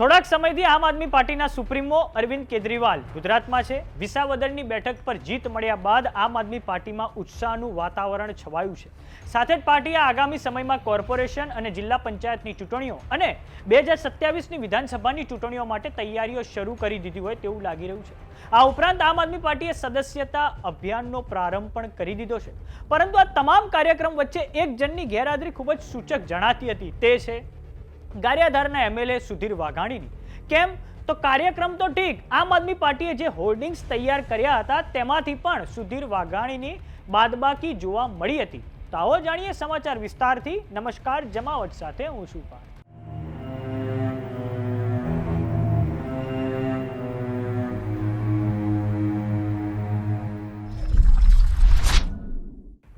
થોડાક સમયથી આમ આદમી પાર્ટીના સુપ્રીમો અરવિંદ કેજરીવાલ ગુજરાતમાં છે. વિસાવદરની બેઠક પર જીત મળ્યા બાદ આમ આદમી પાર્ટીમાં ઉત્સાહનું વાતાવરણ છવાયું છે. સાથે જ પાર્ટીએ આગામી સમયમાં કોર્પોરેશન અને જિલ્લા પંચાયતની ચૂંટણીઓ અને બે હજાર સત્યાવીસની વિધાનસભાની ચૂંટણીઓ માટે તૈયારીઓ શરૂ કરી દીધી હોય તેવું લાગી રહ્યું છે. આ ઉપરાંત આમ આદમી પાર્ટીએ સદસ્યતા અભિયાનનો પ્રારંભ પણ કરી દીધો છે. પરંતુ આ તમામ કાર્યક્રમ વચ્ચે એક જણની ગેરહાજરી ખૂબ જ સૂચક જણાતી હતી. તે છે ગારિયાધારના એમએલએ સુધીર વાઘાણીની. કેમ? તો કાર્યક્રમ તો ઠીક, આમ આદમી પાર્ટીએ જે હોર્ડિંગ્સ તૈયાર કર્યા હતા તેમાંથી પણ સુધીર વાઘાણીની બાદબાકી જોવા મળી હતી. તો આવો જાણીએ સમાચાર વિસ્તારથી. નમસ્કાર, જમાવટ સાથે હું છું.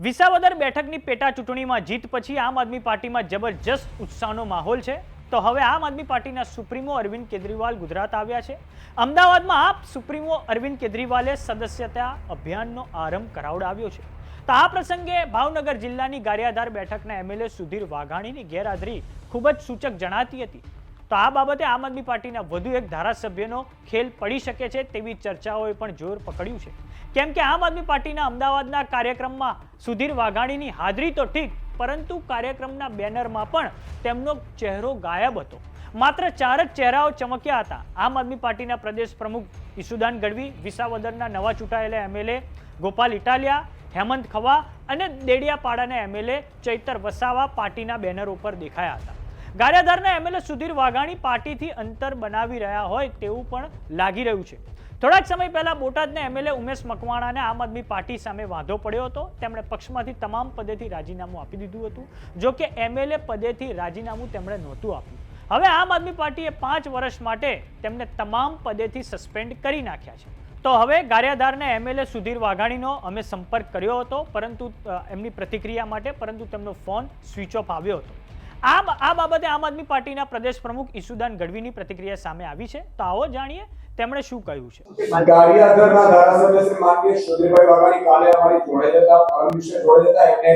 વિસાવદર બેઠકની પેટા ચૂંટણીમાં જીત પછી આમ આદમી પાર્ટીમાં જબરજસ્ત ઉત્સાહનો માહોલ છે. તો હવે આમ આદમી પાર્ટીના સુપ્રીમો અરવિંદ કેજરીવાલ ગુજરાત આવ્યા છે. અમદાવાદમાં આપ સુપ્રીમો અરવિંદ કેજરીવાલે સદસ્યતા અભિયાનનો આરંભ કરાવડાવ્યો છે. તો આ પ્રસંગે ભાવનગર જિલ્લાની ગારિયાધાર બેઠકના એમએલએ સુધીર વાઘાણીની ગેરહાજરી ખૂબ જ સૂચક જણાતી હતી. તો આ બાબતે આમ આદમી પાર્ટીના વધુ એક ધારાસભ્યનો ખેલ પડી શકે છે તેવી ચર્ચાઓએ પણ જોર પકડ્યું છે. કેમ કે આમ આદમી પાર્ટીના અમદાવાદના કાર્યક્રમમાં સુધીર વાઘાણીની હાજરી તો ઠીક, પરંતુ કાર્યક્રમના બેનરમાં પણ તેમનો ચહેરો ગાયબ હતો. માત્ર ચાર જ ચહેરાઓ ચમક્યા હતા. આમ આદમી પાર્ટીના પ્રદેશ પ્રમુખ ઈસુદાન ગઢવી, વિસાવદરના નવા ચૂંટાયેલા એમએલએ ગોપાલ ઇટાલિયા, હેમંત ખવા અને દેડિયાપાડાના એમએલએ ચૈતર વસાવા પાર્ટીના બેનર ઉપર દેખાયા હતા. ગારિયાધારના એમએલએ સુધીર વાઘાણી પાર્ટીથી અંતર બનાવી રહ્યા હોય તેવું પણ લાગી રહ્યું છે. થોડાક સમય પહેલા બોટાદના એમએલએ ઉમેશ મકવાણાને આમ આદમી પાર્ટી સામે વાંધો પડ્યો હતો. તેમણે પક્ષમાંથી તમામ પદેથી રાજીનામું આપી દીધું હતું. જો કે એમએલએ પદેથી રાજીનામું તેમણે નહોતું આપ્યું. હવે આમ આદમી પાર્ટીએ પાંચ વર્ષ માટે તેમને તમામ પદેથી સસ્પેન્ડ કરી નાખ્યા છે. તો હવે ગારિયાધારના એમએલએ સુધીર વાઘાણીનો અમે સંપર્ક કર્યો હતો, પરંતુ એમની પ્રતિક્રિયા માટે, પરંતુ તેમનો ફોન સ્વિચ ઓફ આવ્યો હતો. આ બાબતે આમ આદમી પાર્ટીના પ્રદેશ પ્રમુખ ઈસુદાન ગઢવીની પ્રતિક્રિયા સામે આવી છે. તો આવો જાણીએ તેમણે શું કહ્યું છે. ગારિયાધરના ધારાસભ્ય શ્રી માનવીય સુધીરભાઈ વાઘાણી કાલે અમારી જોડે જતા પરમિશન જોડે જતા એમને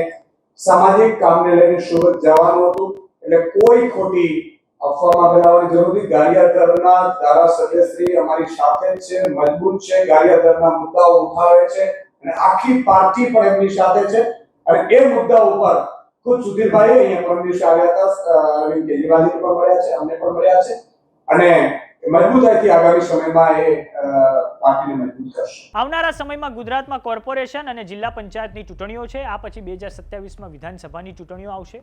સામાજિક કામને લઈને સુરત જવાનું હતું. એટલે કોઈ ખોટી અફવામાં ફેલાવવાની જરૂર નથી. ગારિયાધરના ધારાસભ્ય શ્રી અમારી સાથે છે, મજબૂત છે, ગારિયાધરના મુદ્દાઓ ઉઠાવે છે અને આખી પાર્ટી પણ એમની સાથે છે. અને એ મુદ્દા ઉપર ખુદ સુધીરભાઈ અહીંયા પરમ દિવસે આવ્યા હતા અરવિંદ કેજરીવાલજી પણ મળ્યા છે, અમને પણ મળ્યા છે. અને મજબૂતાઈથી આગામી સમયમાં એ પાર્ટીને આવનારા સમયમાં ગુજરાતમાં કોર્પોરેશન અને જિલ્લા પંચાયતની ચૂંટણીઓ છે. આ પછી બે હજાર સત્યાવીસમાં વિધાનસભાની ચૂંટણીઓ આવશે.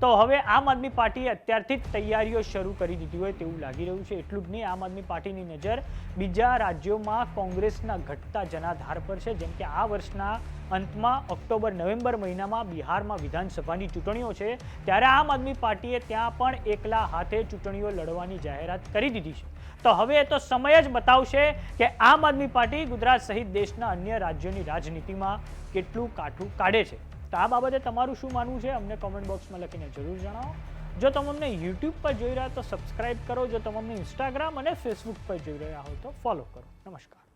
તો હવે આમ આદમી પાર્ટીએ અત્યારથી જ તૈયારીઓ શરૂ કરી દીધી હોય તેવું લાગી રહ્યું છે. એટલું જ નહીં, આમ આદમી પાર્ટીની નજર બીજા રાજ્યોમાં કોંગ્રેસના ઘટતા જનાધાર પર છે. જેમ કે આ વર્ષના અંતમાં ઓક્ટોબર, નવેમ્બર મહિનામાં બિહારમાં વિધાનસભાની ચૂંટણીઓ છે. ત્યારે આમ આદમી પાર્ટીએ ત્યાં પણ એકલા હાથે ચૂંટણીઓ લડવાની જાહેરાત કરી દીધી છે. તો હવે એ તો સમય જ બતાવશે કે આમ આદમી પાર્ટી ગુજરાત સહિત દેશના અન્ય રાજ્યોની રાજનીતિમાં કેટલું કાઠું કાઢે છે? તો આ બાબતે તમારું શું માનવું છે? અમને કોમેન્ટ બોક્સમાં લખીને જરૂર જણાવો. જો તમે અમને યુટ્યુબ પર જોઈ રહ્યા તો સબસ્ક્રાઇબ કરો. જો તમે અમને ઇન્સ્ટાગ્રામ અને ફેસબુક પર જોઈ રહ્યા હો તો ફોલો કરો. નમસ્કાર.